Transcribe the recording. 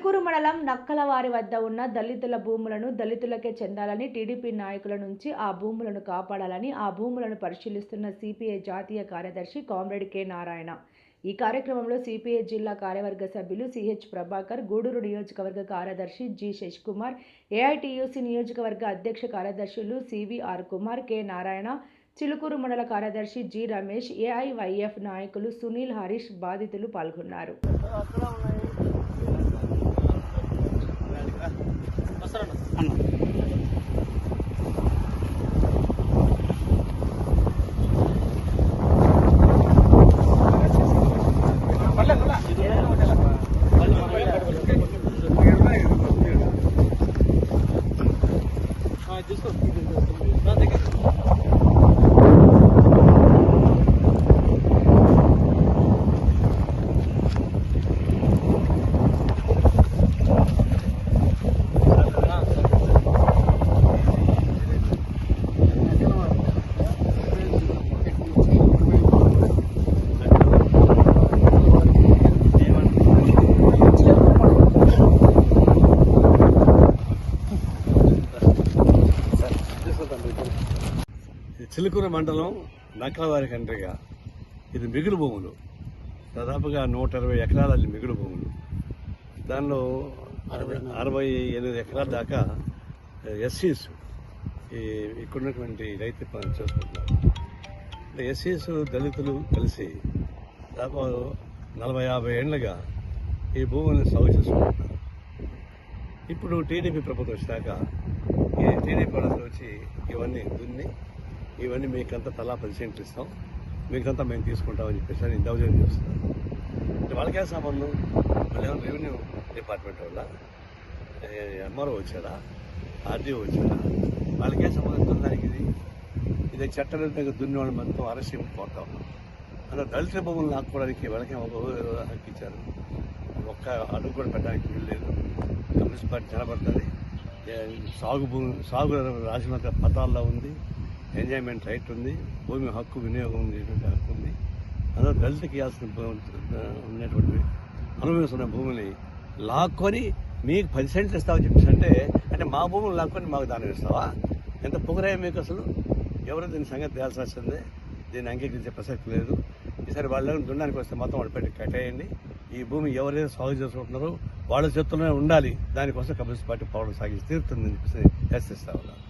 చిలుకూరు మండలం నక్కలవారి వద్ద ఉన్న దళితుల భూములను దళితులకే చెందాలని టీడీపీ నాయకుల నుంచి ఆ భూములను కాపాడాలని ఆ భూములను పరిశీలిస్తున్న సిపిఐ జాతీయ కార్యదర్శి కామ్రేడ్ కె నారాయణ. ఈ కార్యక్రమంలో సిపిఐ జిల్లా కార్యవర్గ సభ్యులు సిహెచ్ ప్రభాకర్ గూడూరు నియోజకవర్గ కార్యదర్శి జి శశికుమార్ ఏఐటియుసి నియోజకవర్గ అధ్యక్ష కార్యదర్శులు సివిఆర్ కుమార్ కె నారాయణ చిలుకూరు మండల కార్యదర్శి జి రమేష్ ఏఐవైఎఫ్ నాయకులు సునీల్ హరీష్ బాధితులు పాల్గొన్నారు. ఈ చిలుకూరు మండలం నక్కలవారి కండ్రిగా. ఇది మిగులు భూములు. దాదాపుగా నూట ఇరవై ఎకరాల మిగులు భూములు. దానిలో అరవై ఎనిమిది ఎకరాల దాకా ఎస్సీస్ ఈ ఇక్కడున్నటువంటి రైతు పనులు చేసుకుంటున్నారు. ఎస్సీస్ దళితులు కలిసి దాదాపు నలభై యాభై ఏళ్ళుగా ఈ భూముల్ని సాగు చేసుకుంటున్నారు. ఇప్పుడు టీడీపీ ప్రభుత్వం వచ్చాక ఈ టీడీపీ వచ్చి ఇవన్నీ దున్ని ఇవన్నీ మీకంతా తలా పది సెంట్లు ఇస్తాం. మీకంతా మేము తీసుకుంటామని చెప్పేసి అని దౌర్జన్యం చేస్తున్నారు అంటే వాళ్ళకే సంబంధం? మళ్ళీ రెవెన్యూ డిపార్ట్మెంట్ వల్ల ఎంఆర్ఓ వచ్చాడా? ఆర్డీఓ వచ్చాడా? వాళ్ళకే సంబంధం దానికి ఇది? ఇది చట్టవిరుద్ధంగా దున్ని వాళ్ళు మొత్తం అరెస్ట్ చేయమని కోరుతా ఉన్నాం. దళిత భూములు లాక్కోవడానికి వాళ్ళకే ఒక హక్కు ఇచ్చారు? ఒక్క అడుగు కూడా పెట్టడానికి వీలు లేదు. కమ్యూనిస్ట్ పార్టీ నిలబడుతుంది సాగు భూమి సాగు రాసినంత పతాల్లో ఉంది. ఎంజాయ్మెంట్ రైట్ ఉంది భూమి హక్కు వినియోగం ఉండేటువంటి హక్కు ఉంది. అందులో దళితకి ఇవ్వాల్సిన భూ- ఉన్నటువంటి అనుభవిస్తున్న భూమిని లాక్కొని మీకు పది సెంట్లు ఇస్తావు చెప్పేసి అంటే మా భూములు లాక్కొని మాకు దానం ఇస్తావా ఎంత పొగరాయ మీకు అసలు? ఎవరు దీని సంగతి తేల్సి వస్తుంది దీన్ని అంగీకరించే ప్రసక్తి లేదు. ఈసారి వాళ్ళు దున్నానికి వస్తే మొత్తం వాళ్ళు పెట్టి కట్టేయండి ఈ భూమి ఎవరైతే సాగు చేసుకుంటున్నారో వాళ్ళ చేతుల్లోనే ఉండాలి. దానికోసం కమ్యూనిస్ట్ పార్టీ పౌరులు సాగించి తీరుతుందని చెప్పేసి హెచ్చరిస్తా ఉన్నారు